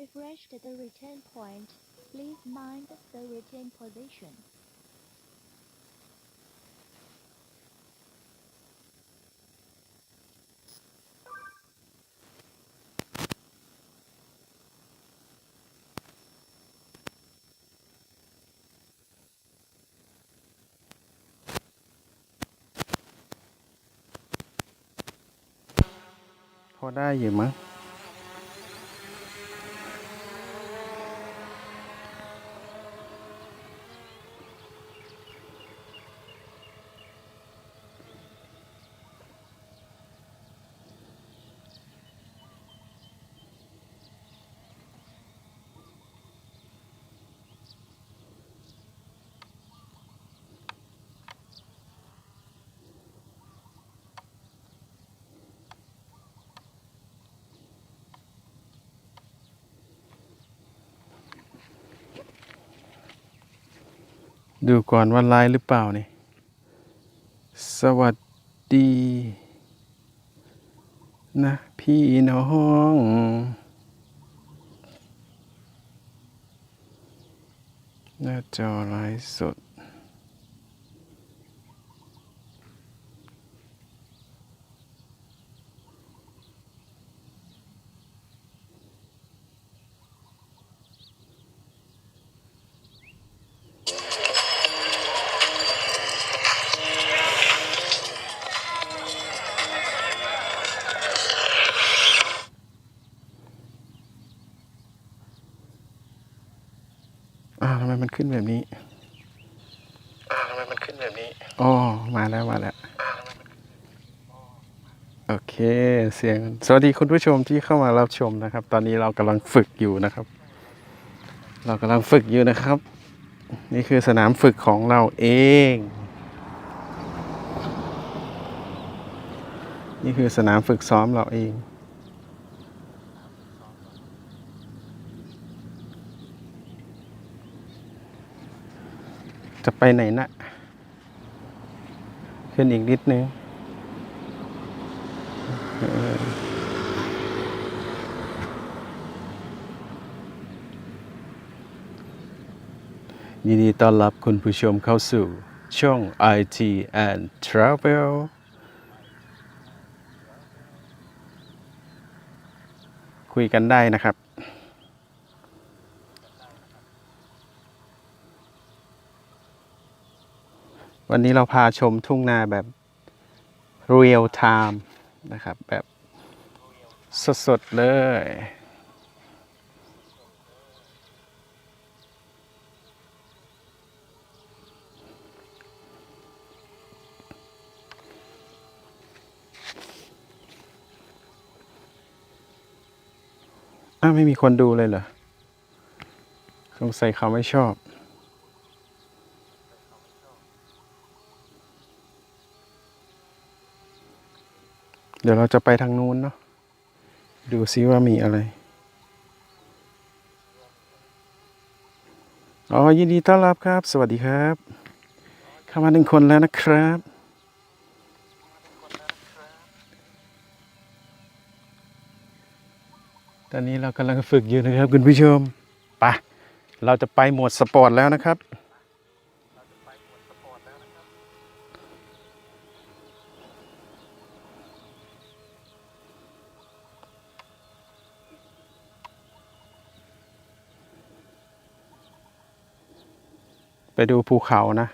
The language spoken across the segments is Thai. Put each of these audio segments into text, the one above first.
refreshed the return point, please mind the return position. Honda mà ดูก่อนว่าไลน์หรือเปล่านี่ สวัสดี นะ พี่น้องหน้าจอไลฟ์สด อ้าวทำไมมันขึ้นแบบนี้ อ้าวทำไมมันขึ้นแบบนี้ อ๋อ มาแล้ว มาแล้ว โอเค เสียง สวัสดีคุณผู้ชมที่เข้ามารับชมนะครับ ตอนนี้เรากำลังฝึกอยู่นะครับ เรากำลังฝึกอยู่นะครับ นี่คือสนามฝึกของเราเอง นี่คือสนามฝึกซ้อมเราเองจะไปไหนนะ ขึ้นอีกนิดนึง ยินดีต้อนรับคุณผู้ชมเข้าสู่ช่อง IT and Travel คุยกันได้นะครับ วันนี้เราพาชมทุ่งนาแบบ real time นะครับ แบบสดๆ เลยอ้าวไม่มีคนดูเลยเหรอ สงสัยเขาไม่ชอบ เดี๋ยวเราจะไปทางนู้นเนาะดูซิว่ามีอะไร อ๋อ ยินดีต้อนรับครับ สวัสดีครับเข้ามาหนึ่งคนแล้วนะครับ ตอนนี้เรากำลังฝึกอยู่นะครับ คุณผู้ชม ไปะเราจะไปโหมดสปอร์ตแล้วนะครับ ดูภูเขานะ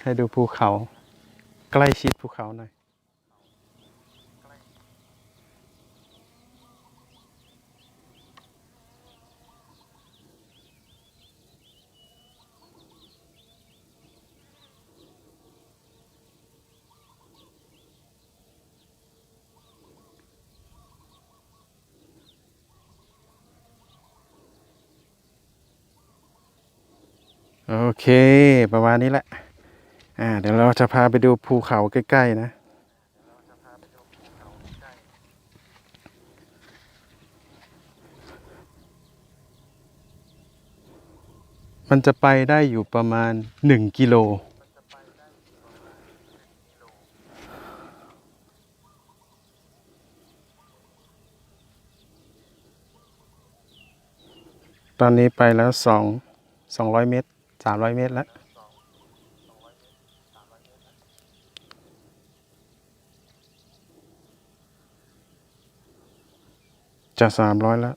ให้ดูภูเขา ใกล้ชิดภูเขาหน่อย เค ประมาณนี้แหละ อ่า เดี๋ยวเราจะพาไปดูภูเขาใกล้ ๆ นะมันจะไปได้อยู่ประมาณหนึ่งกิโล ตอนนี้ไปแล้วสองสองร้อยเมตร สามร้อยเมตรแล้วจะสามร้อยแล้ว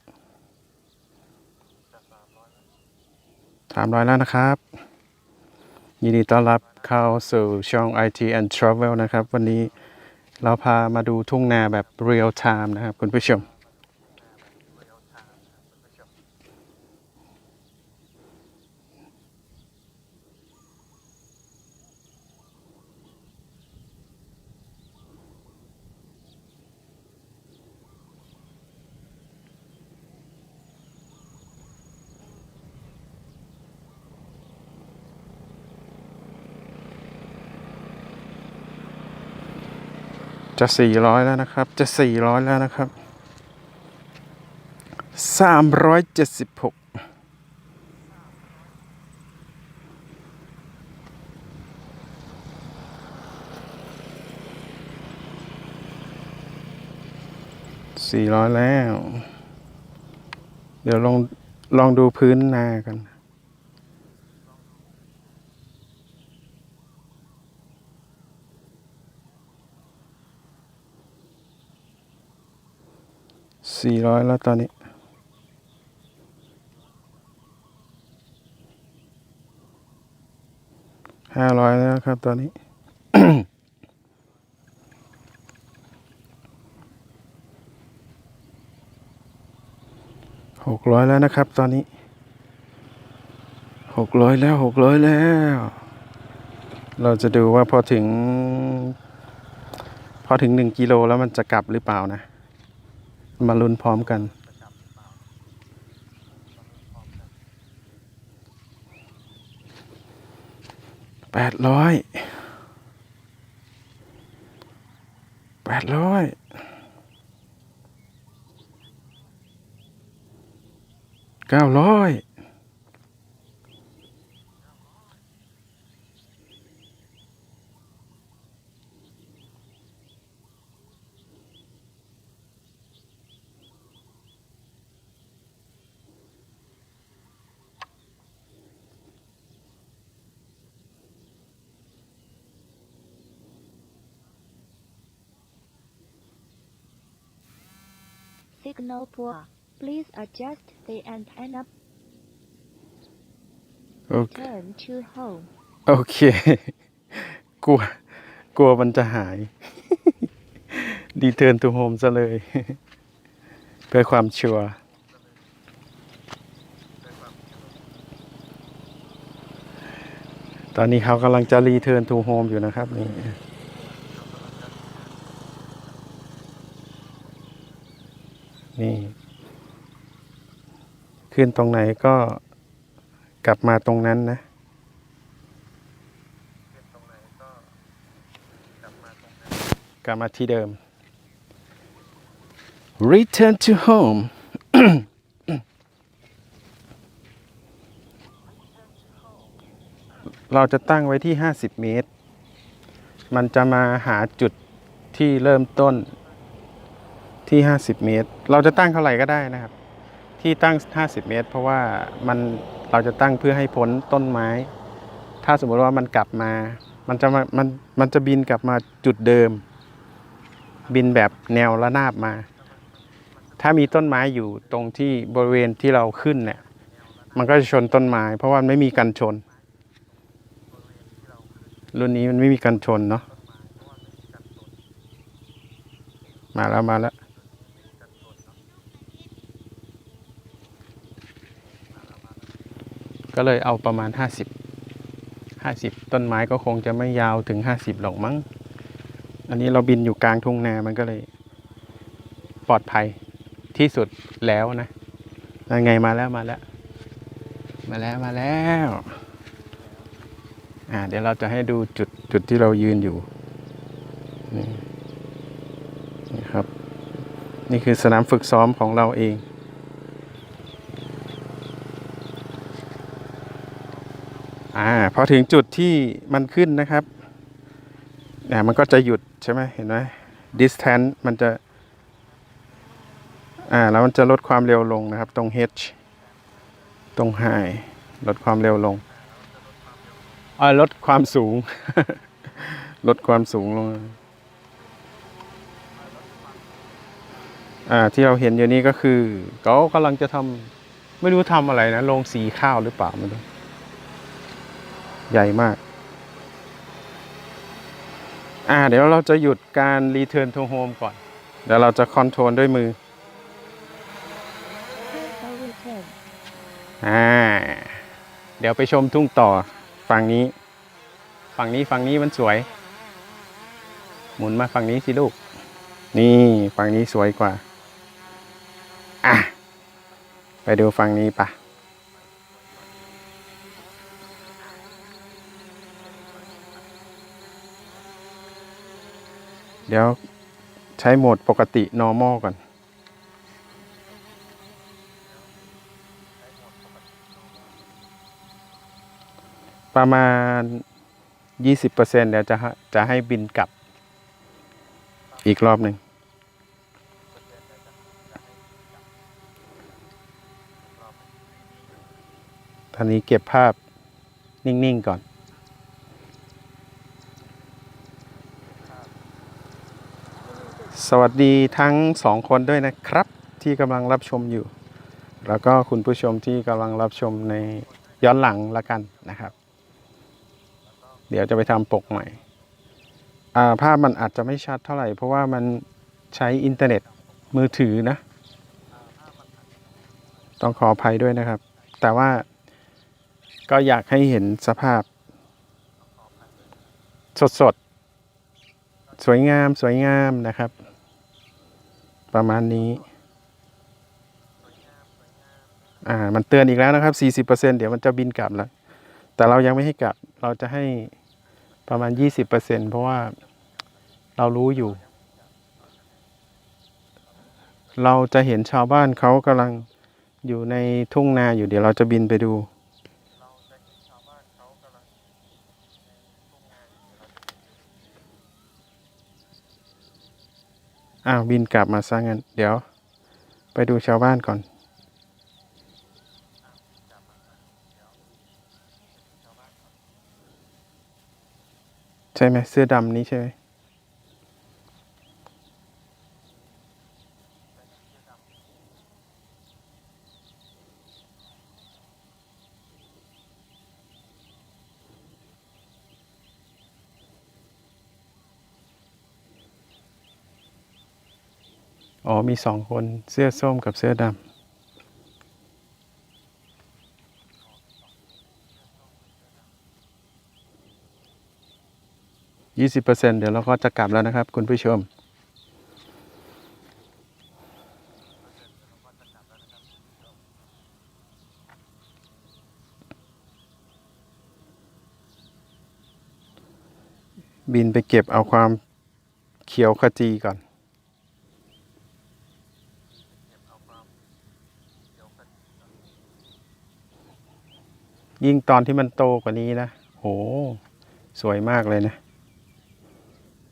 สามร้อยแล้วนะครับ ยินดีต้อนรับเข้าสู่ช่อง IT and Travel นะครับ วันนี้เราพามาดูทุ่งนาแบบ real time นะครับคุณผู้ชม จะสี่ร้อยแล้วนะครับ จะสี่ร้อยแล้วนะครับสามร้อยเจ็ดสิบหกสี่ร้อยแล้ว เดี๋ยวลองลองดูพื้นนากัน สี่ร้อยแล้วตอนนี้ ห้าร้อยแล้วครับตอนนี้หกร้อยแล้วนะครับ ตอนนี้หกร้อยแล้วหกร้อยแล้ว เราจะดูว่าพอถึง พอถึงหนึ่งกิโลแล้วมันจะกลับหรือเปล่านะ มาลุ้นพร้อมกัน แปดร้อย แปดร้อยเก้าร้อย Signal poor. Please adjust the antenna. โอเค Turn to home. โอเค กลัว กลัวมันจะหาย ดีเทิร์นทูโฮมซะเลย เพื่อความชัวร์ตอนนี้เขากำลังจะรีเทิร์นทูโฮมอยู่นะครับนี่นี่ ขึ้นตรงไหนก็กลับมาตรงนั้นนะ กลับมาที่เดิม return to home เราจะตั้งไว้ที่ 50 เมตร มันจะมาหาจุดที่เริ่มต้นที่ 50 เมตร เราจะตั้งเท่าไหร่ก็ได้นะครับ ที่ตั้ง 50 เมตร เพราะว่ามันเราจะตั้งเพื่อให้พ้นต้นไม้ ถ้าสมมติว่ามันกลับมา มันจะมามันมันจะบินกลับมาจุดเดิม บินแบบแนวระนาบมา ถ้ามีต้นไม้อยู่ตรงที่บริเวณที่เราขึ้นเนี่ยมันก็จะชนต้นไม้ เพราะว่าไม่มีกันชน รุ่นนี้มันไม่มีกันชนเนาะมาแล้วมาแล้ว ก็เลยเอาประมาณ 50 50 ต้นไม้ก็คงจะไม่ยาวถึง 50 หรอกมั้ง อันนี้เราบินอยู่กลางทุ่งนา มันก็เลย ปลอดภัยที่สุดแล้วนะยังไงมาแล้วมาแล้ว มาแล้วมาแล้วอ่าเดี๋ยวเราจะให้ดูจุดจุดที่เรายืนอยู่นี่นี่ครับ นี่คือสนามฝึกซ้อมของเราเอง อ่าพอถึงจุดที่มันขึ้นนะครับอ่ามันก็จะหยุดใช่ไหมเห็นไหม distance มันจะอ่าแล้วมันจะลดความเร็วลงนะครับ ตรง h ตรงไฮลดความเร็วลงอ่าลดความสูง ลดความสูงลงอ่าที่เราเห็นอยู่นี้ก็คือเขากำลังจะทำไม่รู้ทำอะไรนะโรงสีข้าวหรือเปล่าไม่รู้ ใหญ่มาก อ่า เดี๋ยวเราจะหยุดการ Return to Home ก่อน เดี๋ยวเราจะคอนโทรลด้วยมือ อ่า เดี๋ยวไปชมทุ่งต่อฝั่งนี้ ฝั่งนี้ฝั่งนี้มันสวย หมุนมาฝั่งนี้สิลูก นี่ฝั่งนี้สวยกว่า อะ ไปดูฝั่งนี้ปะ เดี๋ยวใช้โหมดปกติ normal ก่อน ประมาณ 20%เดี๋ยวจะจะให้บินกลับ อีกรอบหนึ่งตอนนี้เก็บภาพนิ่ง ๆ ก่อน สวัสดีทั้งสองคนด้วยนะครับ ที่กำลังรับชมอยู่ แล้วก็คุณผู้ชมที่กำลังรับชมในย้อนหลังละกันนะครับ เดี๋ยวจะไปทำปกใหม่ภาพมันอาจจะไม่ชัดเท่าไหร่ เพราะว่ามันใช้อินเทอร์เน็ตมือถือนะ ต้องขออภัยด้วยนะครับ แต่ว่าก็อยากให้เห็นสภาพ สดสดๆสวยงามสวยงามนะครับ ประมาณนี้ อ่า มันเตือนอีกแล้วนะครับ 40%เดี๋ยวมันจะบินกลับแล้ว แต่เรายังไม่ให้กลับ เราจะให้ประมาณ 20%เพราะว่าเรารู้อยู่ เราจะเห็นชาวบ้านเขากำลังอยู่ในทุ่งนาอยู่เดี๋ยวเราจะบินไปดู อ้าวบินกลับมาซะงั้น เดี๋ยว ไปดูชาวบ้านก่อน ใช่ไหมเสื้อดำนี้ใช่ไหม อ๋อมีสองคนเสื้อส้มกับเสื้อดำยี่สิบเปอร์เซ็นเดี๋ยวเราก็จะกลับแล้วนะครับ คุณผู้ชม บินไปเก็บเอาความเขียวขจีก่อน ยิ่งตอนที่มันโตกว่านี้นะโหสวยมากเลยนะ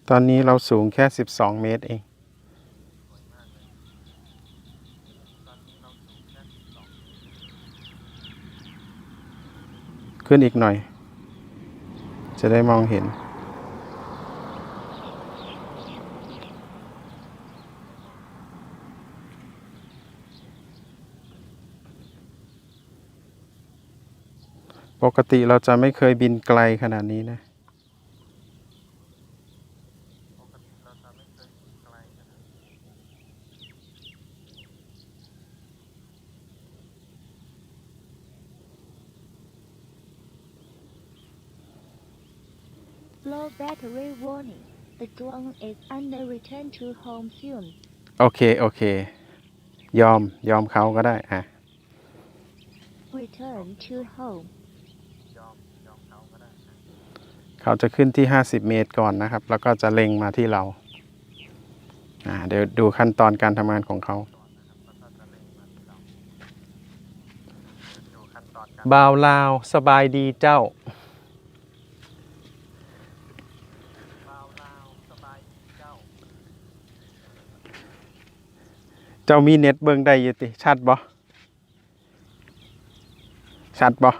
ตอนนี้เราสูงแค่12เมตรเองขึ้นอีกหน่อย จะได้มองเห็น ปกติเราจะไม่เคยบินไกลขนาดนี้นะ Low battery warning. The drone is under return to home soon. โอเค โอเค ยอม ยอมเขาก็ได้ อะ Return to home. เขาจะขึ้นที่ 50 เมตรก่อนนะครับ แล้วก็จะเล็งมาที่เราอ่าเดี๋ยวดูขั้นตอนการทำงานของเขาบาวลาวสบายดีเจ้า เจ้ามีเน็ตเบิ่งได้อยู่ติ ชัดบ่ ชัดบ่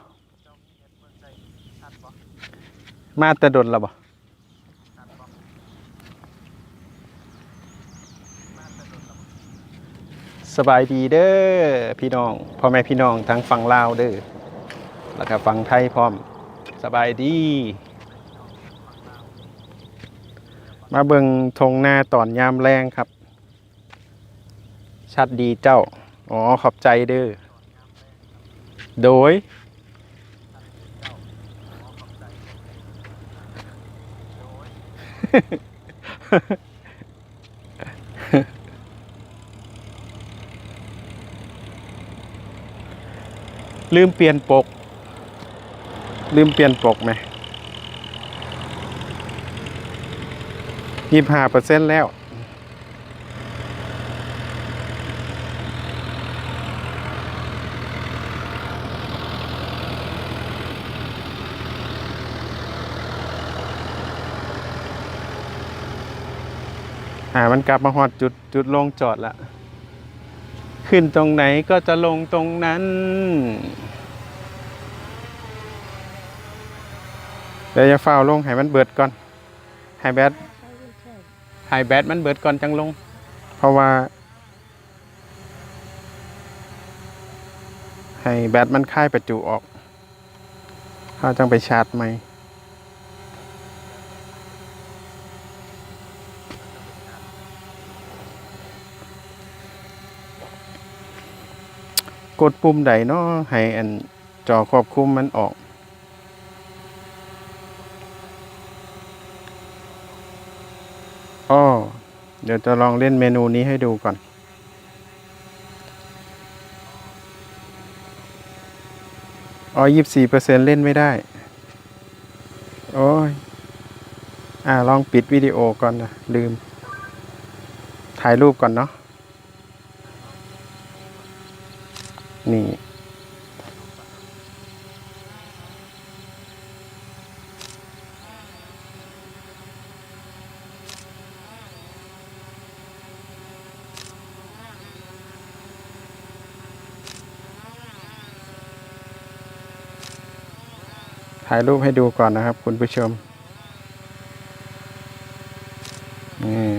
มาแตะดนแล้วบ่สบายดีเด้อพี่น้องพ่อแม่พี่น้องทั้งฝั่งลาวเด้อแล้วก็ฝั่งไทยพร้อม สบายดี มาเบิงทงหน้าตอนยามแรงครับ ชัดดีเจ้า อ๋อขอบใจเด้อโดย ลืมเปลี่ยนปก ลืมเปลี่ยนปกไหมยี่ห้าเปอร์เซ็นต์แล้ว อ่ามันกลับมาหอดจุดจุดลงจอดละขึ้นตรงไหนก็จะลงตรงนั้นเดี๋ยวจะฝ้าลงให้มันเบิดก่อนให้แบตให้แบตมันเบิดก่อนจังลง เพราะว่าให้แบตมันค่ายประจุออกเขาจังไปชาร์จใหม กดปุ่มใดเนาะให้อันจอควบคุมมันออก อ้อ เดี๋ยวจะลองเล่นเมนูนี้ให้ดูก่อน อ๋อยี่สี่เปอร์เซ็นเล่นไม่ได้ โอ้ย อ่า ลองปิดวิดีโอก่อนนะ ลืม ถ่ายรูปก่อนเนาะ นี่ ถ่ายรูปให้ดูก่อนนะครับ คุณผู้ชมนี่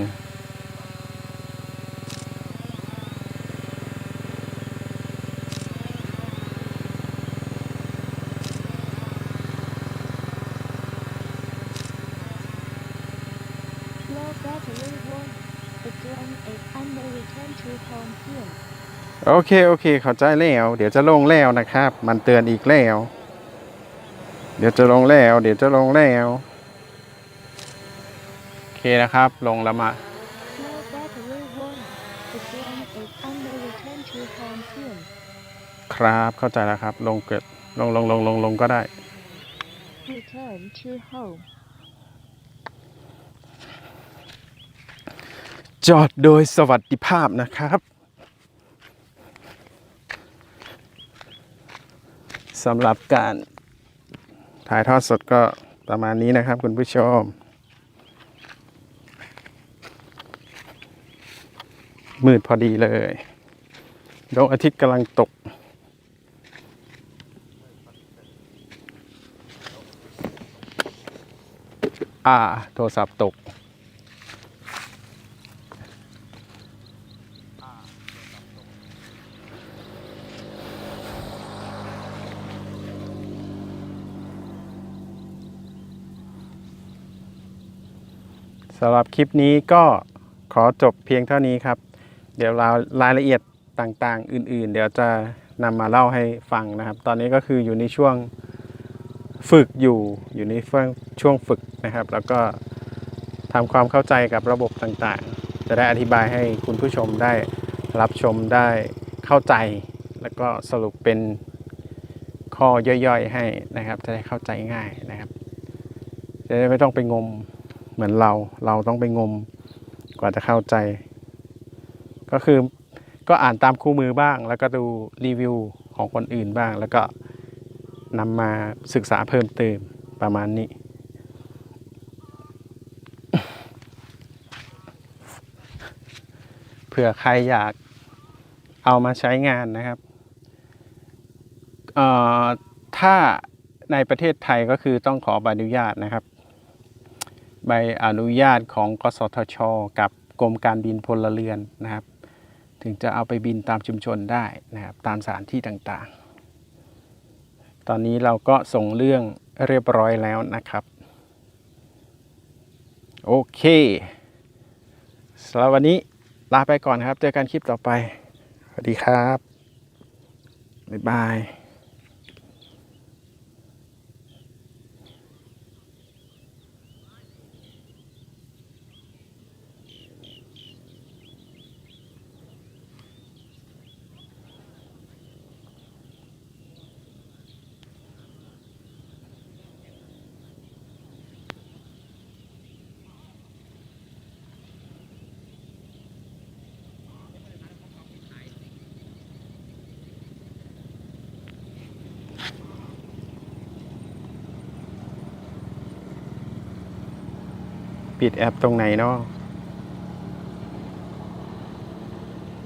Low battery one. Again, it under return to home here. โอเค โอเค เข้าใจแล้ว เดี๋ยวจะลงแล้วนะครับ มันเตือนอีกแล้ว เดี๋ยวจะลงแล้ว เดี๋ยวจะลงแล้วโอเคนะครับ ลงแล้วมา ครับเข้าใจแล้วครับ ลงเกิดลงลงลงลงลงก็ได้ Return to home. จอดโดยสวัสดิภาพนะครับ สำหรับการถ่ายทอดสดก็ประมาณนี้นะครับคุณผู้ชม มืดพอดีเลยดวงอาทิตย์กำลังตก อ่า โทรศัพท์ตก สำหรับคลิปนี้ก็ขอจบเพียงเท่านี้ครับ เดี๋ยวรายรายละเอียดต่างๆ อื่นๆ เดี๋ยวจะนำมาเล่าให้ฟังนะครับ ตอนนี้ก็คืออยู่ในช่วงฝึกอยู่อยู่ในช่วงช่วงฝึกนะครับ แล้วก็ทำความเข้าใจกับระบบต่างๆ จะได้อธิบายให้คุณผู้ชมได้รับชมได้เข้าใจ แล้วก็สรุปเป็นข้อย่อยๆ ให้นะครับ จะได้เข้าใจง่ายนะครับ จะได้ไม่ต้องไปงม เหมือนเรา เราต้องไปงมกว่าจะเข้าใจ ก็คือก็อ่านตามคู่มือบ้าง แล้วก็ดูรีวิวของคนอื่นบ้าง แล้วก็นำมาศึกษาเพิ่มเติมประมาณนี้เผื่อใครอยากเอามาใช้งานนะครับเอ่อถ้าในประเทศไทยก็คือต้องขอใบอนุญาตนะครับ ใบอนุญาตของกสทช กับกรมการบินพลเรือนนะครับ ถึงจะเอาไปบินตามชุมชนได้นะครับ ตามสถานที่ต่างๆ ตอนนี้เราก็ส่งเรื่องเรียบร้อยแล้วนะครับ โอเคสำหรับวันนี้ลาไปก่อนครับ เจอกันคลิปต่อไป สวัสดีครับ บ๊ายบาย ปิดแอปตรงไหนเนาะ